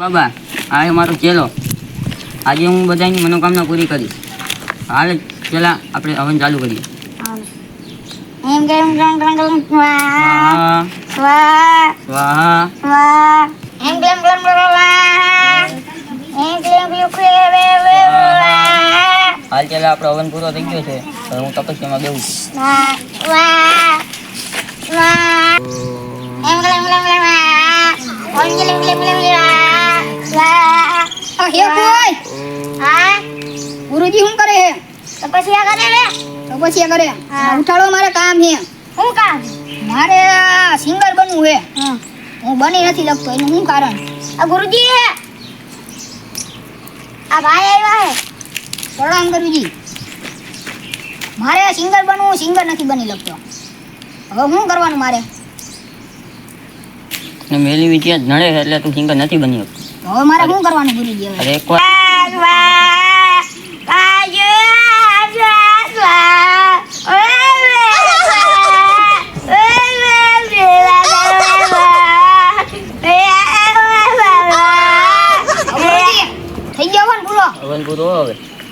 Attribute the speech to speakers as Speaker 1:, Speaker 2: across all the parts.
Speaker 1: બાબા આ મારો ચેલો. આજે હું બધાની મનોકામના પૂરી કરીશ. હાલ પેલા આપણે હવન ચાલુ કરીએ.
Speaker 2: એમ સ્વાહા.
Speaker 1: સ્વાહા.
Speaker 2: સ્વાહા એમ
Speaker 1: હાલ પેલા આપણો હવન પૂરો થઈ ગયો છે. હું તપસ્યામાં બેવું છું.
Speaker 2: એમ ઓમ
Speaker 3: હે કોઈ
Speaker 2: હા.
Speaker 3: ગુરુજી શું કરે હે?
Speaker 2: તપસ્યા કરે રે
Speaker 3: તપસ્યા કરે.
Speaker 2: હા.
Speaker 3: ઉઠાડો મારે કામ હે.
Speaker 2: શું કામ?
Speaker 3: મારે સિંગર બનવું હે.
Speaker 2: હા.
Speaker 3: હું બની નથી લખતો એનું શું કારણ?
Speaker 2: આ ગુરુજી હે. આ ભાઈ આવ્યા હે.
Speaker 3: પ્રણામ ગુરુજી. મારે સિંગર બનવું સિંગર નથી બની લખતો હવે શું કરવાનું મારે?
Speaker 1: મેલી વિચાર નડે એટલે તું સિંગર નથી બની શકતો.
Speaker 3: હવે મારે શું કરવાનું ગુરુજી ગયો
Speaker 1: અરે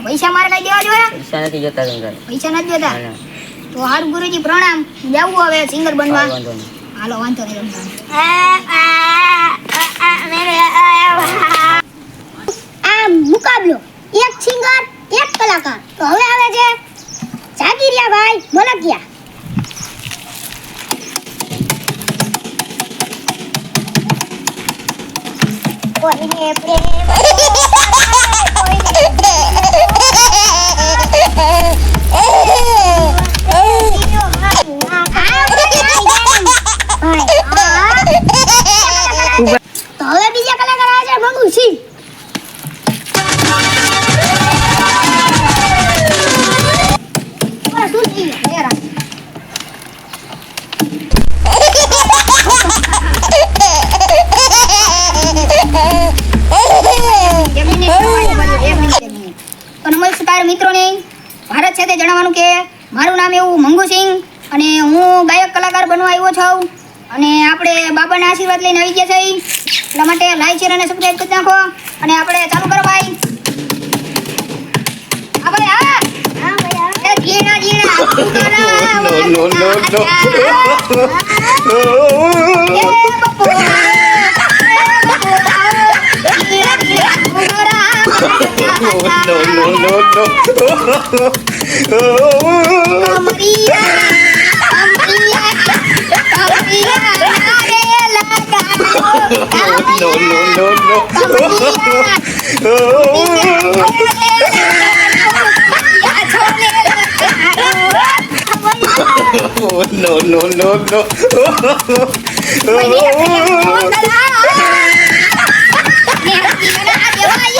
Speaker 3: પૈસા મારે કઈ દેવા જોઈએ?
Speaker 1: પૈસા નથી જતા
Speaker 3: પૈસા નથી જોતા? તો હારું ગુરુજી પ્રણામ. જવું હવે સિંગર બનવા? હાલો વાંધો નહીં
Speaker 2: એક કલાકાર તો હવે આવે છે જાગીરિયા ભાઈ મોલકિયા કોઈને પ્રેમ તો હવે બીજા કલાકાર આવે છે મંગુ સિંહ
Speaker 3: મિત્રોને ભારત છે તે જણાવવાનું કે મારું નામ એવું મંગુસિંહ અને હું ગાયક કલાકાર બનવા આવ્યો છું. અને આપણે બાબાના આશીર્વાદ લઈને આવી ગયા છે. એટલા માટે લાઈક શેર અને સબસ્ક્રાઈબ કરી નાખો. અને આપણે ચાલુ કરો ભાઈ. હા ભાઈ હા.
Speaker 2: હા ભાઈ હા.
Speaker 3: જીણા જીણા
Speaker 4: No, no, no, no.
Speaker 3: no. Maria! Maria! Maria! Nagalaga ko!
Speaker 4: No, no, no, no.
Speaker 3: Oh,
Speaker 4: no, no, no, no. Maria, Maria, Maria, Maria, Maria,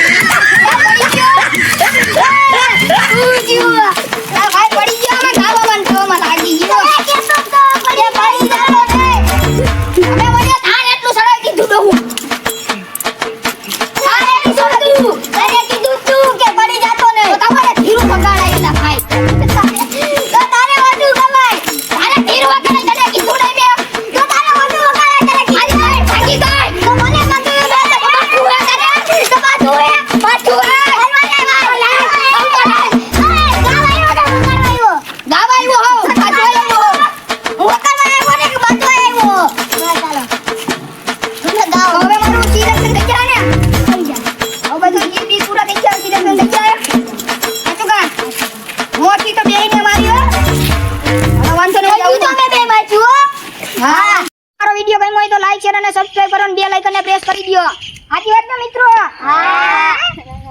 Speaker 3: like share અને સબસ્ક્રાઇબ કરો અને બે લાઇકન પ્રેસ કરી દો સાચી વાત ને મિત્રો?
Speaker 2: હા.